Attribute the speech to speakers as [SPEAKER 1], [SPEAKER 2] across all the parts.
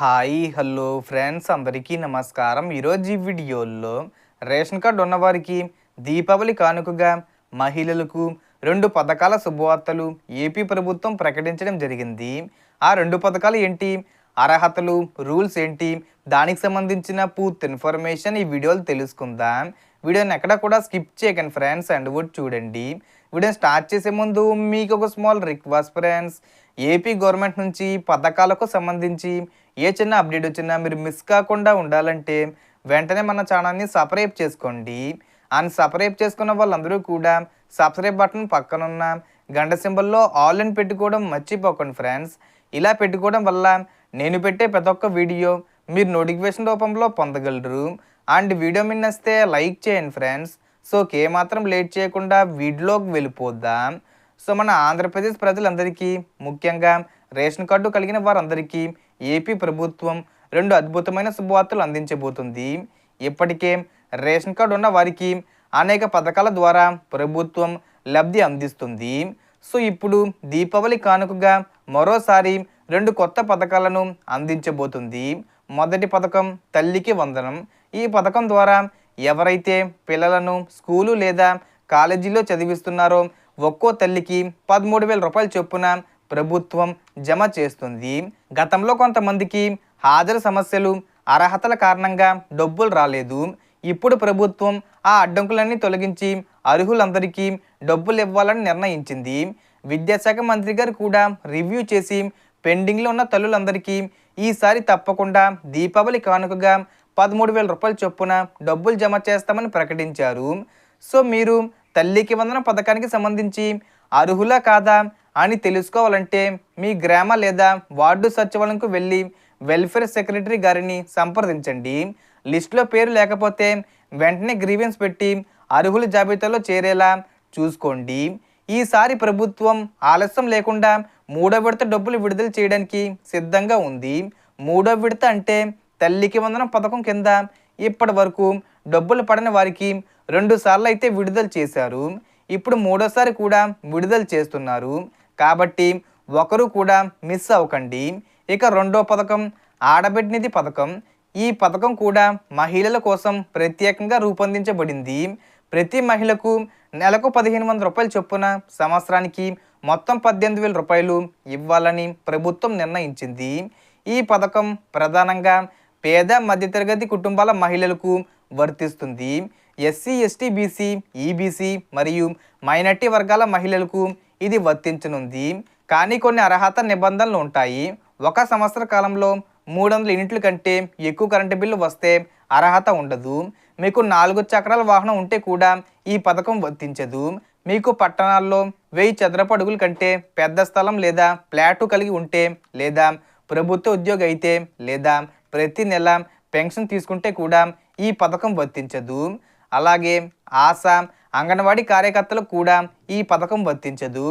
[SPEAKER 1] Hi hello friends అందరికీ నమస్కారం. ఈరోజు ఈ వీడియోలో రేషన్ కార్డు ఉన్నవారికి దీపావళి కానుకగా మహిళలకు రెండు పథకాల శుభవార్తలు ఏపీ ప్రభుత్వం ప్రకటించడం జరిగింది. ఆ రెండు పథకాలు ఏంటి? అర్హతలు రూల్స్ ఏంటి? దానికి సంబంధించిన పూర్తి ఇన్ఫర్మేషన్ ఈ వీడియోలో తెలుసుకుందాం. వీడియోని ఎక్కడ కూడా స్కిప్ చేయకండి ఫ్రెండ్స్ అండ్ కూడా చూడండి. వీడియో స్టార్ట్ చేసే ముందు మీకు ఒక small request friends. AP government నుంచి పథకాలకు సంబంధించి ఏ చిన్న అప్డేట్ వచ్చినా మీరు మిస్ కాకుండా ఉండాలంటే వెంటనే మన ఛానల్ని సబ్స్క్రైబ్ చేసుకోండి. అండ్ సబ్స్క్రైబ్ చేసుకున్న వాళ్ళందరూ కూడా సబ్స్క్రైబ్ బటన్ పక్కనున్న గంట సింబల్లో ఆల్ అని పెట్టుకోవడం మర్చిపోకండి ఫ్రెండ్స్. ఇలా పెట్టుకోవడం వల్ల నేను పెట్టే ప్రతి ఒక్క వీడియో మీరు నోటిఫికేషన్ రూపంలో పొందగలరు. అండ్ వీడియో మీద నచ్చితే లైక్ చేయండి ఫ్రెండ్స్. సో మాత్రం లేట్ చేయకుండా వీడియోకి వెళ్ళిపోద్దాం సో మన ఆంధ్రప్రదేశ్ ప్రజలందరికీ ముఖ్యంగా రేషన్ కార్డు కలిగిన వారందరికీ ఏపీ ప్రభుత్వం రెండు అద్భుతమైన శుభవార్తలు అందించబోతుంది. ఇప్పటికే రేషన్ కార్డు ఉన్న వారికి అనేక పథకాల ద్వారా ప్రభుత్వం లబ్ధి అందిస్తుంది. సో ఇప్పుడు దీపావళి కానుకగా మరోసారి రెండు కొత్త పథకాలను అందించబోతుంది. మొదటి పథకం తల్లికి వందనం. ఈ పథకం ద్వారా ఎవరైతే పిల్లలను స్కూలు లేదా కాలేజీలో చదివిస్తున్నారో ఒక్కో తల్లికి పదమూడు వేల రూపాయల చొప్పున ప్రభుత్వం జమ చేస్తుంది. గతంలో కొంతమందికి హాజరు సమస్యలు అర్హతల కారణంగా డబ్బులు రాలేదు. ఇప్పుడు ప్రభుత్వం ఆ అడ్డంకులన్నీ తొలగించి అర్హులందరికీ డబ్బులు ఇవ్వాలని నిర్ణయించింది. విద్యాశాఖ మంత్రి గారు కూడా రివ్యూ చేసి పెండింగ్లో ఉన్న తల్లులందరికీ ఈసారి తప్పకుండా దీపావళి కానుకగా పదమూడు వేల రూపాయల చొప్పున డబ్బులు జమ చేస్తామని ప్రకటించారు. సో మీరు తల్లికి వందన పథకానికి సంబంధించి అర్హులా కాదా? అని తెలుసుకోవాలంటే మీ గ్రామ లేదా వార్డు సచివాలయంకు వెళ్ళి వెల్ఫేర్ సెక్రటరీ గారిని సంప్రదించండి. లిస్టులో పేరు లేకపోతే వెంటనే గ్రీవెన్స్ పెట్టి అర్హుల జాబితాలో చేరేలా చూసుకోండి. ఈసారి ప్రభుత్వం ఆలస్యం లేకుండా మూడో విడత డబ్బులు విడుదల చేయడానికి సిద్ధంగా ఉంది. మూడో విడత అంటే తల్లికి వందనం పథకం కింద ఇప్పటి వరకు డబ్బులు పడని వారికి రెండు సార్లు అయితే విడుదల చేశారు. ఇప్పుడు మూడోసారి కూడా విడుదల చేస్తున్నారు. కాబట్టి ఒకరు కూడా మిస్ అవ్వకండి. ఇక రెండో పథకం ఆడబిడ్డనిధి పథకం. ఈ పథకం కూడా మహిళల కోసం ప్రత్యేకంగా రూపొందించబడింది. ప్రతి మహిళకు నెలకు పదిహేను వందల రూపాయల చొప్పున సంవత్సరానికి మొత్తం పద్దెనిమిది వేల రూపాయలు ఇవ్వాలని ప్రభుత్వం నిర్ణయించింది. ఈ పథకం ప్రధానంగా పేద మధ్యతరగతి కుటుంబాల మహిళలకు వర్తిస్తుంది. ఎస్సీ ఎస్టీ బీసీ ఈబీసీ మరియు మైనార్టీ వర్గాల మహిళలకు ఇది వర్తించనుంది. కానీ కొన్ని అర్హత నిబంధనలు ఉంటాయి. ఒక సంవత్సర కాలంలో మూడు వందల యూనిట్ల కంటే ఎక్కువ కరెంటు బిల్లు వస్తే అర్హత ఉండదు. మీకు నాలుగు చక్రాల వాహనం ఉంటే కూడా ఈ పథకం వర్తించదు. మీకు పట్టణాల్లో వెయ్యి చదరపు అడుగుల కంటే పెద్ద స్థలం లేదా ఫ్లాటు కలిగి ఉంటే లేదా ప్రభుత్వ ఉద్యోగి అయితే లేదా ప్రతి నెల పెన్షన్ తీసుకుంటే కూడా ఈ పథకం వర్తించదు. అలాగే ఆశ అంగన్వాడీ కార్యకర్తలకు కూడా ఈ పథకం వర్తించదు.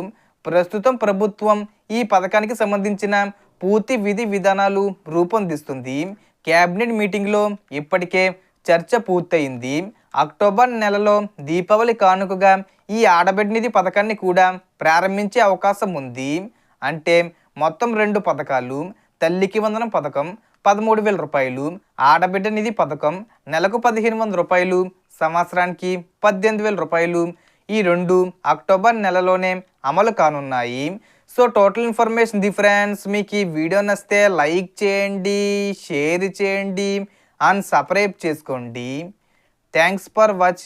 [SPEAKER 1] ప్రస్తుతం ప్రభుత్వం ఈ పథకానికి సంబంధించిన పూర్తి విధి విధానాలు రూపొందిస్తుంది. కేబినెట్ మీటింగ్లో ఇప్పటికే చర్చ పూర్తయింది. అక్టోబర్ నెలలో దీపావళి కానుకగా ఈ ఆడబిడ్డ నిధి పథకాన్ని కూడా ప్రారంభించే అవకాశం ఉంది. అంటే మొత్తం రెండు పథకాలు తల్లికి వందనం పథకం పదమూడు వేల రూపాయలు. ఆడబిడ్డ నిధి పథకం నెలకు పదిహేను వందల రూపాయలు. సంవత్సరానికి పద్దెనిమిది వేల రూపాయలు. ఈ రెండు అక్టోబర్ నెలలోనే అమలు కానున్నాయి. So total information the friends మీకు ఈ వీడియో నచ్చితే లైక్ చేయండి షేర్ చేయండి అండ్ సబ్స్క్రైబ్ చేసుకోండి. Thanks for watching.